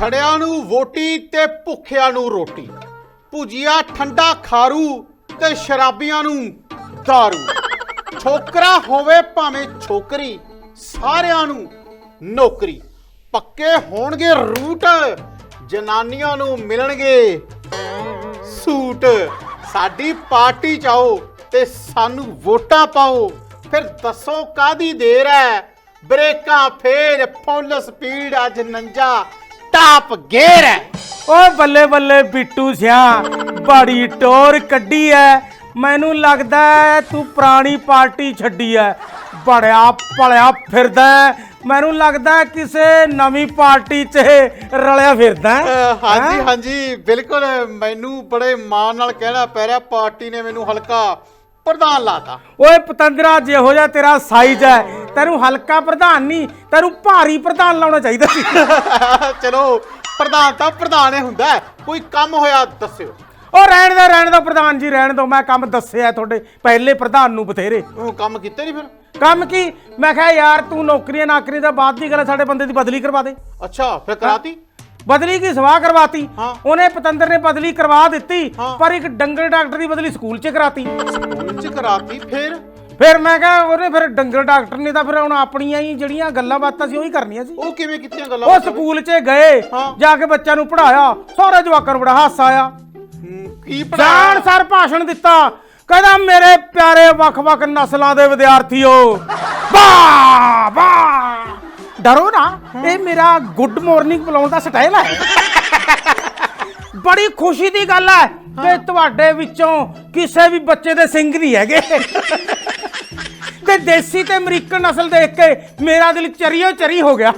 ਛੜਿਆਂ ਨੂੰ ਵੋਟੀ ਤੇ ਭੁੱਖਿਆਂ ਨੂੰ ਰੋਟੀ। ਭੁਜੀਆ ਠੰਡਾ ਖਾਰੂ ਤੇ ਸ਼ਰਾਬੀਆਂ ਨੂੰ दारू ਛੋਕਰਾ ਹੋਵੇ ਭਾਵੇਂ ਛੋਕਰੀ, ਸਾਰਿਆਂ ਨੂੰ ਨੌਕਰੀ। ਪੱਕੇ ਹੋਣਗੇ ਰੂਟ, ਜਨਾਨੀਆਂ ਨੂੰ ਮਿਲਣਗੇ ਸੂਟ। ਸਾਡੀ ਪਾਰਟੀ ਚ ਆਓ ਤੇ ਸਾਨੂੰ ਵੋਟਾਂ ਪਾਓ। ਫਿਰ ਦੱਸੋ ਕਾਦੀ ਦੇਰ ਹੈ? ਬ੍ਰੇਕਾਂ, ਫੇਰ, ਫੁੱਲ ਸਪੀਡ, ਅੱਜ ਨੰਜਾ। ਟਾਪ ਗੇਰ ਹੈ ਓਏ ਬੱਲੇ ਬੱਲੇ ਬਿੱਟੂ ਸਿਆ ਬੜੀ ਟੋਰ ਕੱਢੀ ਐ ਮੈਨੂੰ ਲੱਗਦਾ ਹੈ ਤੂੰ ਪੁਰਾਣੀ ਪਾਰਟੀ ਛੱਡੀ ਐ ਬੜਿਆ ਪਲਿਆ ਫਿਰਦਾ ਹੈ। ਮੈਨੂੰ ਲੱਗਦਾ ਹੈ ਕਿਸੇ ਨਵੀਂ ਪਾਰਟੀ 'ਚ ਰਲਿਆ ਫਿਰਦਾ ਹੈ। ਹਾਂਜੀ ਹੈਂ? ਹਾਂਜੀ ਬਿਲਕੁਲ ਮੈਨੂੰ ਬੜੇ ਮਾਣ ਨਾਲ ਕਹਿਣਾ ਪੈ ਰਿਹਾ ਪਾਰਟੀ ਨੇ ਮੈਨੂੰ ਹਲਕਾ ਪ੍ਰਧਾਨ ਲਾਤਾ ਓਏ ਪਤੰਦਰਾ ਜਿਹੋ ਜਿਹਾ ਤੇਰਾ ਸਾਈਜ਼ ਹੈ ਤੈਨੂੰ ਹਲਕਾ ਪ੍ਰਧਾਨ ਨਹੀਂ ਤੈਨੂੰ ਭਾਰੀ ਪ੍ਰਧਾਨ ਲਾਉਣਾ ਚਾਹੀਦਾ ਸੀ। ਚਲੋ ਪ੍ਰਧਾਨ ਤਾਂ ਪ੍ਰਧਾਨ ਹੀ ਹੁੰਦਾ ਹੈ। ਕੋਈ ਕੰਮ ਹੋਇਆ ਦੱਸਿਓ। ਓ ਰਹਿਣ ਦਾ ਰਹਿਣ ਦਾ ਪ੍ਰਧਾਨ ਜੀ ਰਹਿਣ ਦੋ ਮੈਂ ਕੰਮ ਦੱਸਿਆ ਤੁਹਾਡੇ ਪਹਿਲੇ ਪ੍ਰਧਾਨ ਨੂੰ ਬਥੇਰੇ। ਉਹ ਕੰਮ ਕੀਤੇ ਨਹੀਂ ਫਿਰ? ਕੰਮ ਕੀ? ਮੈਂ ਕਿਹਾ ਯਾਰ ਤੂੰ ਨੌਕਰੀਆਂ ਨਾਕਰੀ ਦਾ ਬਾਅਦ ਦੀ ਗੱਲ ਹੈ, ਸਾਡੇ ਬੰਦੇ ਦੀ ਬਦਲੀ ਕਰਵਾ ਦੇ। ਅੱਛਾ ਫਿਰ ਕਰਾਤੀ? ਬਦਲੀ ਕੀ? ਸਵਾਹ ਕਰਵਾਤੀ। ਹਾਂ। ਉਹਨੇ ਪਤੰਦਰ ਨੇ ਬਦਲੀ ਕਰਵਾ ਦਿੱਤੀ ਹਾਂ। ਪਰ ਇੱਕ ਡੰਗਰ ਡਾਕਟਰ ਦੀ ਬਦਲੀ ਸਕੂਲ 'ਚ ਕਰਾਤੀ। ਸਕੂਲ ਚ ਕਰਾਤੀ ਫਿਰ? ਫਿਰ ਮੈਂ ਕਿਹਾ ਉਹਨੇ ਫਿਰ ਡੰਗਰ ਡਾਕਟਰ ਨੇ ਤਾਂ ਫਿਰ ਹੁਣ ਆਪਣੀਆਂ ਹੀ ਜਿਹੜੀਆਂ ਗੱਲਾਂ ਬਾਤਾਂ ਸੀ ਉਹੀ ਕਰਨੀਆਂ ਸੀ। ਉਹ ਕਿਵੇਂ ਕੀਤੀਆਂ ਗੱਲਾਂ ਉਹ ਸਕੂਲ 'ਚ ਗਏ ਹਾਂ। ਜਾ ਕੇ ਬੱਚਿਆਂ ਨੂੰ ਪੜਾਇਆ ਸਾਰੇ ਜਵਾਕਾਂ ਨੂੰ ਬੜਾ ਹਾਸਾ ਆਇਆ। ਹੂੰ, ਕੀ ਜਾਣ ਪੜਾਇਆ ਸਰ ਭਾਸ਼ਣ ਦਿੱਤਾ ਕਹਿੰਦਾ ਮੇਰੇ ਪਿਆਰੇ ਵੱਖ-ਵੱਖ ਨਸਲਾਂ ਦੇ ਵਿਦਿਆਰਥੀਓ ਵਾਹ ਵਾਹ। ਡਰੋ ਨਾ ਇਹ ਮੇਰਾ ਗੁੱਡ ਮਾਰਨਿੰਗ ਬੁਲਾਉਣ ਦਾ ਸਟਾਈਲ ਹੈ। ਬੜੀ ਖੁਸ਼ੀ ਦੀ ਗੱਲ ਹੈ ਕਿ ਤੁਹਾਡੇ ਵਿੱਚੋਂ ਕਿਸੇ ਵੀ ਬੱਚੇ ਦੇ ਸਿੰਘ ਨਹੀਂ ਹੈਗੇ। ਤੇ ਦੇਸੀ ਤੇ ਅਮਰੀਕਨ ਨਸਲ ਦੇਖ ਕੇ ਮੇਰਾ ਦਿਲ ਚਰੀਓ ਚਰੀ ਹੋ ਗਿਆ।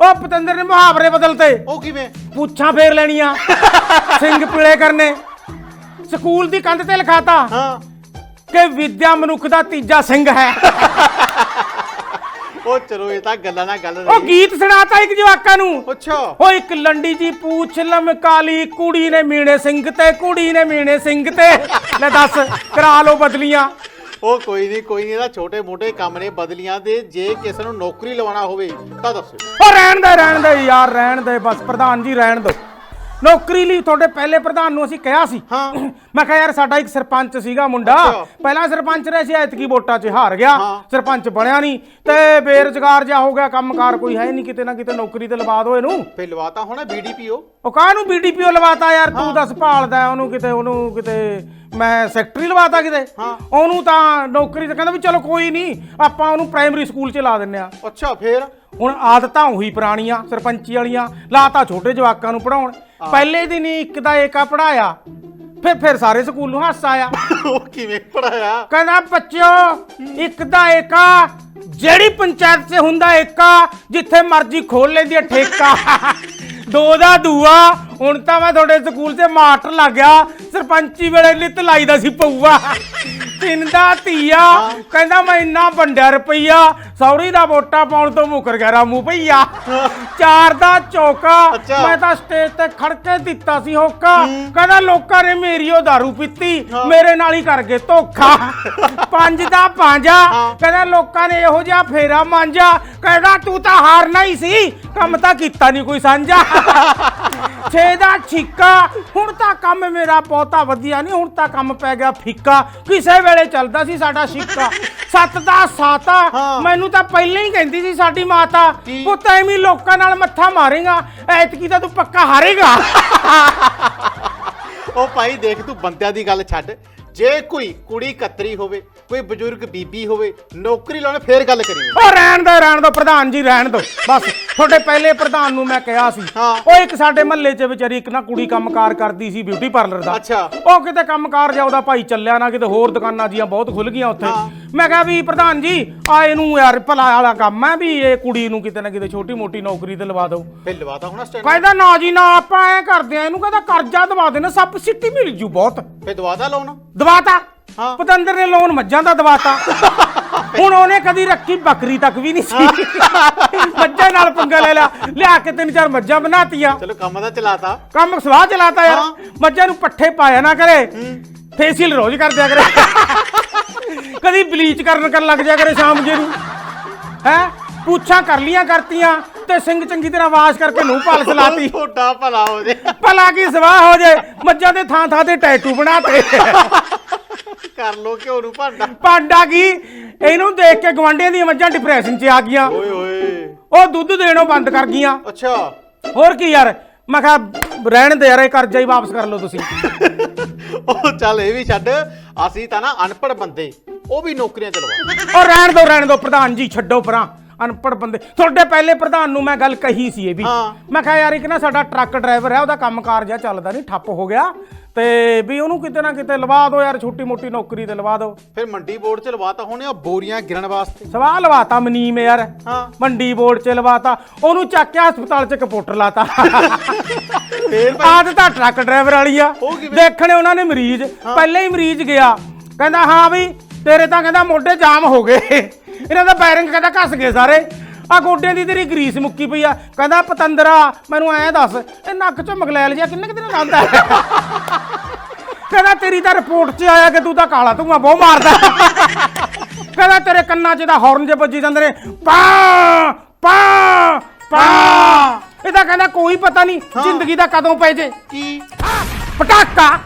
ਉਹ ਪਤੰਦਰ ਨੇ ਮੁਹਾਵਰੇ ਬਦਲਤੇ। ਉਹ ਕਿਵੇਂ? ਪੁੱਛਾਂ ਫੇਰ ਲੈਣੀਆਂ। ਸਿੰਘ ਪੀਲੇ ਕਰਨੇ। ਸਕੂਲ ਦੀ ਕੰਧ ਤੇ ਲਿਖਾਤਾ ਹਾਂ। ਕਿ ਵਿਦਿਆ ਮਨੁੱਖ ਦਾ ਤੀਜਾ ਸਿੰਘ ਹੈ। ਉਹ ਚਲੋ ਇਹ ਤਾਂ ਗੱਲਾਂ ਨਾਲ ਗੱਲ ਉਹ ਰਹੀ। ਗੀਤ ਸੁਣਾਤਾ ਇੱਕ ਜਵਾਕਾਂ ਨੂੰ। ਅੱਛਾ। ਉਹ ਇੱਕ ਲੰਡੀ ਜੀ ਪੂਛ ਲਮਕਾਲੀ ਕੁੜੀ ਨੇ ਮੀਣੇ ਸਿੰਘ ਤੇ ਕੁੜੀ ਨੇ ਮੀਣੇ ਸਿੰਘ ਤੇ। ਲੈ ਦੱਸ ਕਰਾ ਲਓ ਬਦਲੀਆਂ। ਉਹ ਕੋਈ ਨਹੀਂ ਕੋਈ ਨਹੀਂ ਇਹਦਾ ਛੋਟੇ ਮੋਟੇ ਕੰਮ ਨੇ ਬਦਲੀਆਂ ਦੇ। ਜੇ ਕਿਸੇ ਨੂੰ ਨੌਕਰੀ ਲਵਾਉਣਾ ਹੋਵੇ ਤਾਂ ਦੱਸਿਓ। ਉਹ ਰਹਿਣ ਦੇ ਰਹਿਣ ਦੇ ਯਾਰ ਰਹਿਣ ਦੇ। ਬਸ ਪ੍ਰਧਾਨ ਜੀ ਰਹਿਣ ਦਿਓ ਨੌਕਰੀ ਲਈ ਤੁਹਾਡੇ ਪਹਿਲੇ ਪ੍ਰਧਾਨ ਨੂੰ ਅਸੀਂ ਕਿਹਾ ਸੀ। ਹਾਂ। ਮੈਂ ਕਿਹਾ ਯਾਰ ਸਾਡਾ ਇੱਕ ਸਰਪੰਚ ਸੀਗਾ ਮੁੰਡਾ। ਅੱਛਾ। ਪਹਿਲਾਂ ਸਰਪੰਚ ਰਿਹਾ ਸੀ ਐਤਕੀ ਵੋਟਾਂ 'ਚ ਹਾਰ ਗਿਆ। ਹਾਂ। ਸਰਪੰਚ ਬਣਿਆ ਨਹੀਂ। ਤੇ ਬੇਰੁਜ਼ਗਾਰ ਜਿਹਾ ਹੋ ਗਿਆ ਕੰਮਕਾਰ ਕੋਈ ਹੈ ਨਹੀਂ ਕਿਤੇ ਨਾ ਕਿਤੇ ਨੌਕਰੀ ਤੇ ਲਵਾ ਦਿਓ ਇਹਨੂੰ। ਫੇ ਲਵਾਤਾ ਹੋਣਾ ਬੀਡੀਪੀਓ। ਉਹ ਕਾਹਨੂੰ ਬੀਡੀਪੀਓ ਲਵਾਤਾ ਯਾਰ? ਤੂੰ ਦੱਸ ਭਾਲਦਾ ਉਹਨੂੰ ਕਿਤੇ ਉਹਨੂੰ ਕਿਤੇ ਮੈਂ ਸੈਕਟਰੀ ਲਵਾਤਾ ਕਿਤੇ? ਹਾਂ। ਉਹਨੂੰ ਤਾਂ ਨੌਕਰੀ ਤੇ ਕਹਿੰਦਾ ਵੀ ਚਲੋ ਕੋਈ ਨਹੀਂ ਆਪਾਂ ਉਹਨੂੰ ਪ੍ਰਾਇਮਰੀ ਸਕੂਲ 'ਚ ਲਾ ਦਿੰਨੇ ਆ। ਅੱਛਾ ਫੇਰ? ਹੁਣ ਆਦਤਾਂ ਉਹੀ ਪੁਰਾਣੀਆਂ ਸਰਪੰਚੀ ਵਾਲੀਆਂ ਲਾਤਾ ਛੋਟੇ ਜਵਾਕਾਂ ਨੂੰ ਪੜਾਉਣ ਪਹਿਲੇ ਦਿਨ ਹੀ ਇੱਕ ਦਾ ਏਕਾ ਪੜਾਇਆ ਫਿਰ ਫਿਰ ਸਾਰੇ ਸਕੂਲ ਨੂੰ ਹਾਸਾ ਆਇਆ। ਉਹ ਕਿਵੇਂ ਪੜਾਇਆ ਕਹਿੰਦਾ ਬੱਚਿਓ ਇੱਕ ਦਾ ਏਕਾ ਜਿਹੜੀ ਪੰਚਾਇਤ 'ਚ ਹੁੰਦਾ ਏਕਾ ਜਿੱਥੇ ਮਰਜ਼ੀ ਖੋਲ ਲੈਂਦੀ ਹੈ ਠੇਕਾ। ਦੋ ਦਾ ਦੂਆ ਹੁਣ ਤਾਂ ਮੈਂ ਤੁਹਾਡੇ ਸਕੂਲ 'ਚ ਮਾਸਟਰ ਲੱਗ ਗਿਆ। ਸਰਪੰਚੀ ਵੇਲੇ ਨਿਤ ਲਾਈਦਾ ਸੀ ਪਊਆ। ਤਿੰਨ ਦਾ ਧੀਆ ਕਹਿੰਦਾ ਮੈਂ ਇੰਨਾ ਵੰਡਿਆ ਰੁਪਈਆ। ਸੌਰੀ ਦਾ ਵੋਟਾਂ ਪਾਉਣ ਤੋਂ ਮੁਕਰ ਗਿਆ ਰਾਮੂ ਭਈਆ। ਚਾਰ ਦਾ ਚੌਕਾ ਅੱਛਾ। ਮੈਂ ਤਾਂ ਸਟੇਜ ਤੇ ਖੜ ਕੇ ਦਿੱਤਾ ਸੀ ਹੋਕਾ। ਕਹਿੰਦਾ ਲੋਕਾਂ ਨੇ ਮੇਰੀ ਉਹ दारू ਪੀਤੀ ਮੇਰੇ ਨਾਲ ਹੀ ਕਰ ਗਏ ਧੋਖਾ। ਪੰਜ ਦਾ ਪਾਂਜਾ ਕਹਿੰਦਾ ਲੋਕਾਂ ਨੇ ਇਹੋ ਜਿਹਾ ਫੇਰਾ ਮਾਂਜਾ ਕਹਿੰਦਾ ਤੂੰ ਤਾਂ ਹਾਰਨਾ ਹੀ ਸੀ ਕੰਮ ਤਾਂ ਕੀਤਾ ਨਹੀਂ ਕੋਈ ਸਾਂਝਾ। ਛੇ ਦਾ ਛਿੱਕਾ ਹੁਣ ਤਾਂ ਕੰਮ ਮੇਰਾ ਬਹੁਤਾ ਵਧੀਆ ਨਹੀਂ ਹੁਣ ਤਾਂ ਕੰਮ ਪੈ ਗਿਆ ਫਿੱਕਾ। ਕਿਸੇ ਵੇਲੇ ਚੱਲਦਾ ਸੀ ਸਾਡਾ ਸਿੱਕਾ ਸੱਤ ਦਾ ਸਾਤਾ ਹਾਂ। ਮੈਨੂੰ ਤਾਂ ਪਹਿਲਾਂ ਹੀ ਕਹਿੰਦੀ ਸੀ ਸਾਡੀ ਮਾਤਾ ਕੀ? ਪੁੱਤ ਐਵੇਂ ਹੀ ਲੋਕਾਂ ਨਾਲ ਮੱਥਾ ਮਾਰੇਗਾ ਐਤਕੀ ਤਾਂ ਤੂੰ ਪੱਕਾ ਹਾਰੇਗਾ ਉਹ ਭਾਈ ਦੇਖ ਤੂੰ ਬੰਦਿਆਂ ਦੀ ਗੱਲ ਛੱਡ ਜੇ ਕੋਈ ਕੁੜੀ ਕਤਰੀ ਹੋਵੇ ਕੋਈ ਬਜ਼ੁਰਗ ਬੀਬੀ ਹੋਵੇ ਨੌਕਰੀ ਲਾਉਣੇ ਫੇਰ ਗੱਲ ਕਰੀ ਉਹ ਰਹਿਣ ਦੋ ਰਹਿਣ ਦੋ ਪ੍ਰਧਾਨ ਜੀ ਰਹਿਣ ਦੋ। ਬਸ ਤੁਹਾਡੇ ਪਹਿਲੇ ਪ੍ਰਧਾਨ ਨੂੰ ਮੈਂ ਕਿਹਾ ਸੀ। ਹਾਂ। ਉਹ ਇੱਕ ਸਾਡੇ ਮਹੱਲੇ 'ਚ ਵਿਚਾਰੀ ਇੱਕ ਨਾ ਕੁੜੀ ਕੰਮਕਾਰ ਕਰਦੀ ਸੀ ਬਿਊਟੀ ਪਾਰਲਰ ਦਾ। ਅੱਛਾ। ਉਹ ਕਿਤੇ ਕੰਮਕਾਰ ਜਾ ਉਹਦਾ ਭਾਈ ਚੱਲਿਆ ਨਾ ਕਿਤੇ ਹੋਰ ਦੁਕਾਨਾਂ ਜੀਆਂ ਬਹੁਤ ਖੁੱਲ ਗਈਆਂ ਉੱਥੇ। ਮੈਂ ਕਿਹਾ ਵੀ ਪ੍ਰਧਾਨ ਜੀ ਆ ਇਹਨੂੰ ਯਾਰ ਭਲਾ ਵਾਲਾ ਕੰਮ ਹੈ ਵੀ ਇਹ ਕੁੜੀ ਨੂੰ ਕਿਤੇ ਨਾ ਕਿਤੇ ਛੋਟੀ ਮੋਟੀ ਨੌਕਰੀ ਤੇ ਲਵਾ ਦਿਓ। ਫੇਰ ਲਵਾਤਾ ਹੋਣਾ ਸਟੈਂਡ ਕਹਿੰਦਾ ਨਾ ਜੀ ਨਾ ਆਪਾਂ ਐ ਕਰਦੇ ਆ ਇਹਨੂੰ ਕਹਿੰਦਾ ਕਰਜ਼ਾ ਦਵਾ ਦੇਣਾ ਸਬਸਿਡੀ ਮਿਲ ਜੂ ਬਹੁਤ। ਫੇਰ ਦਵਾਦਾ ਲਾਉਣਾ ਦਵਾਤਾ ਹਾਂ। ਪਤੰਦਰ ਨੇ ਲੋਨ ਮੱਝਾਂ ਦਾ ਦਵਾਤਾ। ਹੁਣ ਉਹਨੇ ਕਦੀ ਰੱਖੀ ਬੱਕਰੀ ਤੱਕ ਵੀ ਨਹੀਂ ਸੀ। ਮੱਝਾਂ ਨਾਲ ਪੰਗਾ ਲੈ ਲਿਆ। ਲਿਆ ਕੇ ਤਿੰਨ ਚਾਰ ਮੱਝਾਂ ਬਣਾਤੀਆਂ। ਚਲੋ ਕੰਮ ਤਾਂ ਚਲਾਤਾ। ਕੰਮ ਸਵਾਹ ਚਲਾਤਾ ਯਾਰ। ਮੱਝਾਂ ਨੂੰ ਪੱਠੇ ਪਾਇਆ ਨਾ ਕਰੇ। ਫੇਸੀਅਲ ਰੋਜ਼ ਕਰ ਦਿਆ ਕਰੇ। ਕਦੀ ਬਲੀਚ ਕਰਨ ਕਰਨ ਲੱਗ ਜਾ ਕਰੇ ਸ਼ਾਮ ਜੇ ਨੂੰ। ਹੈ? ਪੁੱਛਾਂ ਕਰ ਲੀਆਂ ਕਰਤੀਆਂ ਉੱਤੇ ਸਿੰਘ ਚੰਗੀ ਤਰ੍ਹਾਂ ਵਾਸ਼ ਕਰਕੇ ਨੂੰ ਪਾਲਸ ਲਾਤੀ ਤੁਹਾਡਾ ਭਲਾ ਹੋ ਜੇ। ਭਲਾ ਕੀ ਸਵਾਹ ਹੋ ਜੇ। ਮੱਝਾਂ ਦੇ ਥਾਂ ਥਾਂ ਤੇ ਟੈਟੂ ਬਣਾਤੇ। ਕਰ ਲੋ ਘਿਓ ਨੂੰ ਭਾਂਡਾ। ਪਾਂਡਾ ਕੀ? ਇਹਨੂੰ ਦੇਖ ਕੇ ਗਵਾਂਢੀਆਂ ਦੀਆਂ ਮੱਝਾਂ ਡਿਪਰੈਸ਼ਨ 'ਚ ਆ ਗਈਆਂ। ਓਏ ਓਏ। ਉਹ ਦੁੱਧ ਦੇਣੋਂ ਬੰਦ ਕਰ ਗਈਆਂ। ਅੱਛਾ। ਹੋਰ ਕੀ ਯਾਰ? ਮੈਂ ਕਿਹਾ ਰਹਿਣ ਦੇ ਯਾਰ ਇਹ ਕਰਜ਼ਾ ਹੀ ਵਾਪਸ ਕਰ ਲਓ ਤੁਸੀਂ। ਉਹ ਚੱਲ ਇਹ ਵੀ ਛੱਡ। ਅਸੀਂ ਤਾਂ ਨਾ ਅਨਪੜ ਬੰਦੇ ਉਹ ਵੀ ਨੌਕਰੀਆਂ ਤੇ ਲਵਾ ਉਹ ਰਹਿਣ ਦੋ ਰਹਿਣ ਦੋ ਪ੍ਰਧਾਨ ਜੀ ਛੱਡੋ ਪਰਾਂ। ਅਨਪੜ ਬੰਦੇ। ਤੁਹਾਡੇ ਪਹਿਲੇ ਪ੍ਰਧਾਨ ਨੂੰ ਮੈਂ ਗੱਲ ਕਹੀ ਸੀ ਇਹ ਵੀ। ਹਾਂ। ਮੈਂ ਕਿਹਾ ਯਾਰ ਇੱਕ ਨਾ ਸਾਡਾ ਟਰੱਕ ਡਰਾਈਵਰ ਹੈ ਉਹਦਾ ਕੰਮਕਾਰ ਜਿਹਾ ਚੱਲਦਾ ਨਹੀਂ ਠੱਪ ਹੋ ਗਿਆ। ਤੇ ਵੀ ਉਹਨੂੰ ਕਿਤੇ ਨਾ ਕਿਤੇ ਲਵਾ ਦਿਓ ਯਾਰ ਛੋਟੀ ਮੋਟੀ ਨੌਕਰੀ ਤੇ ਲਵਾ ਦਿਓ। ਫਿਰ ਮੰਡੀ ਬੋਰਡ ਚ ਲਵਾਤਾ ਹੋਣੇ ਆ ਬੋਰੀਆਂ ਗਿਰਨ ਵਾਸਤੇ। ਸਵਾਹ ਲਵਾਤਾ ਮਨੀਮ ਯਾਰ। ਹਾਂ। ਮੰਡੀ ਬੋਰਡ 'ਚ ਲਵਾਤਾ ਉਹਨੂੰ ਚੱਕ ਕੇ ਹਸਪਤਾਲ 'ਚ ਕੰਪਿਊਟਰ ਲਾਤਾ। ਫੇਰ ਭਾਈ। ਆਦਤ ਤਾਂ ਟਰੱਕ ਡਰਾਈਵਰ ਵਾਲੀ ਆ। ਉਹ ਕਿਵੇਂ? ਦੇਖਣੇ ਉਹਨਾਂ ਨੇ ਮਰੀਜ਼। ਪਹਿਲੇ ਹੀ ਮਰੀਜ਼ ਗਿਆ। ਕਹਿੰਦਾ ਹਾਂ ਵੀ ਤੇਰੇ ਤਾਂ ਕਹਿੰਦਾ ਮੋਢੇ ਜਾਮ ਹੋ ਗਏ। ਇਹਨਾਂ ਦਾ ਬੈਰਿੰਗ ਕਹਿੰਦਾ ਘਸ ਗਏ ਸਾਰੇ। ਆ ਗੋਡਿਆਂ ਦੀ ਤੇਰੀ ਗਰੀਸ ਮੁੱਕੀ ਪਈ ਆ। ਕਹਿੰਦਾ ਪਤੰਦਰਾ ਮੈਨੂੰ ਐਂ ਦੱਸ ਇਹ ਨੱਕ 'ਚੋਂ ਮਗਲੈਲ ਜਿਹਾ ਕਿੰਨੇ ਕੁ ਦਿਨ ਲਾਂਦਾ ਕਹਿੰਦਾ ਤੇਰੀ ਤਾਂ ਰਿਪੋਰਟ 'ਚ ਆਇਆ ਕਿ ਤੂੰ ਤਾਂ ਕਾਲਾ ਧੂਆਂ ਬਹੁਤ ਮਾਰਦਾ। ਕਹਿੰਦਾ ਤੇਰੇ ਕੰਨਾਂ 'ਚ ਤਾਂ ਹਾਰਨ ਜੇ ਵੱਜੀ ਜਾਂਦੇ ਨੇ ਪਾ ਪਾ ਪਾ। ਇਹ ਤਾਂ ਕਹਿੰਦਾ ਕੋਈ ਪਤਾ ਨਹੀਂ ਜ਼ਿੰਦਗੀ ਦਾ ਕਦੋਂ ਪੈ ਜੇ। ਕੀ? ਪਟਾਕਾ।